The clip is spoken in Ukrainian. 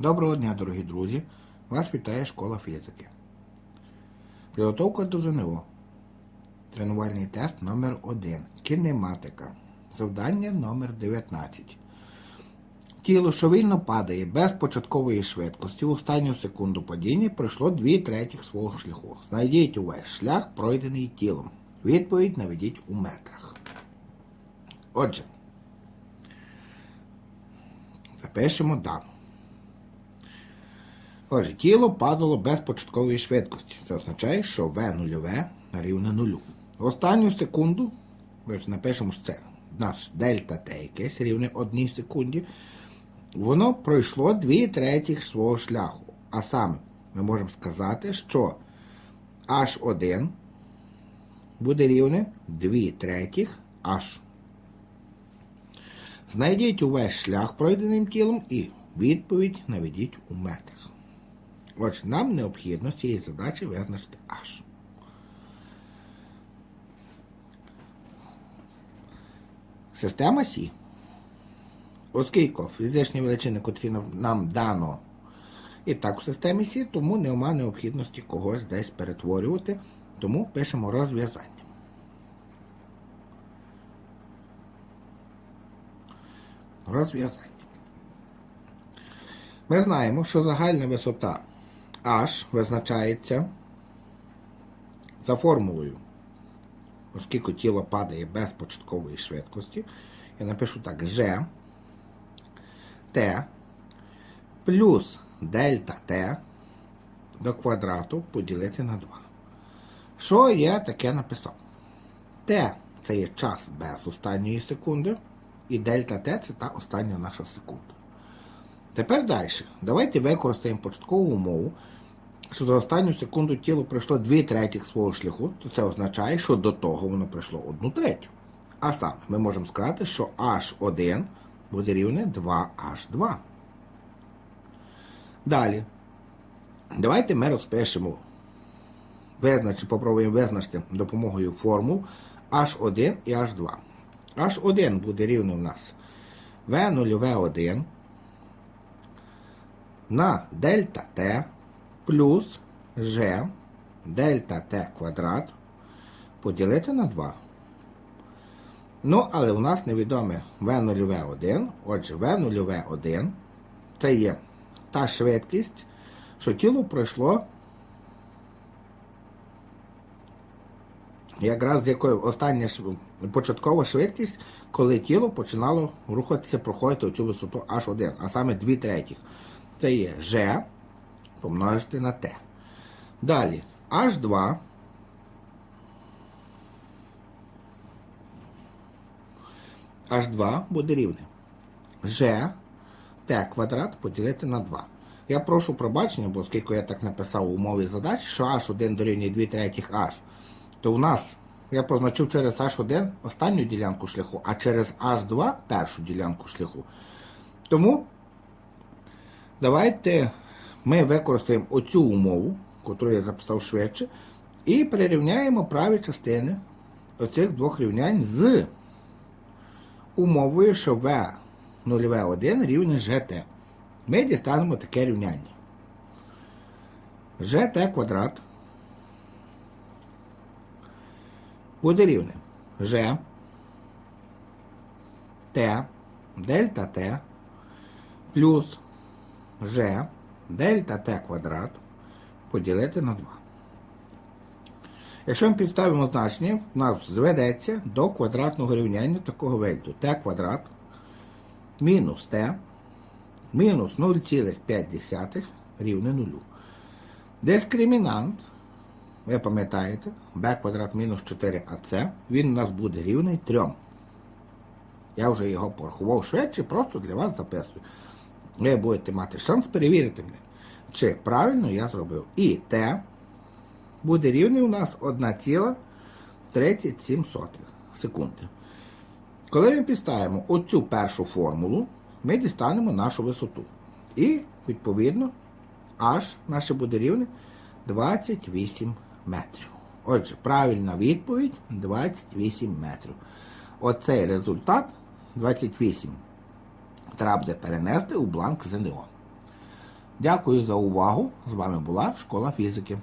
Доброго дня, дорогі друзі! Вас вітає школа фізики. Підготовка до ЗНО. Тренувальний тест номер 1 Кінематика. Завдання номер 19 Тіло, що вільно падає без початкової швидкості в останню секунду падіння пройшло 2 третіх свого шляху. Знайдіть увесь шлях, пройдений тілом. Відповідь наведіть у метрах. Отже, запишемо дану. Отже, тіло падало без початкової швидкості. Це означає, що В нульове рівне нулю. В останню секунду, ми напишемо що це, у нас дельта Т якесь рівне одній секунді, воно пройшло 2 третіх свого шляху. А саме, ми можемо сказати, що H1 буде рівне 2 третіх H. Знайдіть увесь шлях пройденим тілом і відповідь наведіть у метрах. Отже, нам необхідно з цієї задачі визначити H. Система Сі. Оскільки фізичні величини, котрі нам- дано і так у системі Сі, тому нема необхідності когось десь перетворювати, тому пишемо розв'язання. Розв'язання. Ми знаємо, що загальна висота H визначається за формулою. Оскільки тіло падає без початкової швидкості, я напишу так G T плюс дельта T до квадрату поділити на 2. Що я таке написав? T це є час без останньої секунди, і дельта T це та остання наша секунда. Тепер далі. Давайте використаємо початкову умову, що за останню секунду тіло пройшло 2 третіх свого шляху, то це означає, що до того воно пройшло 1 третю. А саме, ми можемо сказати, що H1 буде рівне 2H2. Далі. Давайте ми розпишемо, визнач, попробуємо визначити допомогою формул H1 і H2. H1 буде рівне у нас V0V1 на дельта Т плюс G дельта Т квадрат поділити на 2. Ну, але у нас невідоме V0V1. Отже, V0V1 це є та швидкість, що тіло пройшло якраз з якою остання початкова швидкість, коли тіло починало рухатися, проходити цю висоту H1, а саме 2 третіх. Це є G помножити на T. Далі H2 H2 буде рівне G T квадрат поділити на 2. Я прошу пробачення, бо оскільки я так написав у умові задач, що H1 дорівнює 2 третіх H, то у нас я позначив через H1 останню ділянку шляху, а через H2 першу ділянку шляху. Тому давайте ми використаємо оцю умову, яку я записав швидше, і перерівняємо праві частини оцих двох рівнянь з умовою, що V 0V1 рівне GT. Ми дістанемо таке рівняння. GT квадрат буде рівне G T дельта T плюс G дельта T квадрат поділити на 2. Якщо ми підставимо значення, у нас зведеться до квадратного рівняння такого вигляду t квадрат мінус t мінус 0,5 рівне 0. Дискримінант, ви пам'ятаєте, b квадрат мінус 4ac, він у нас буде рівний 3. Я вже його порахував швидше, просто для вас записую. Ви будете мати шанс перевірити мене, чи правильно я зробив. І t буде рівний у нас 1,37 секунди. Коли ми підставимо оцю першу формулу, ми дістанемо нашу висоту. І, відповідно, H наше буде рівне 28 метрів. Отже, правильна відповідь 28 метрів. Оцей результат 28 треба буде перенести у бланк ЗНО. Дякую за увагу. З вами була школа фізики.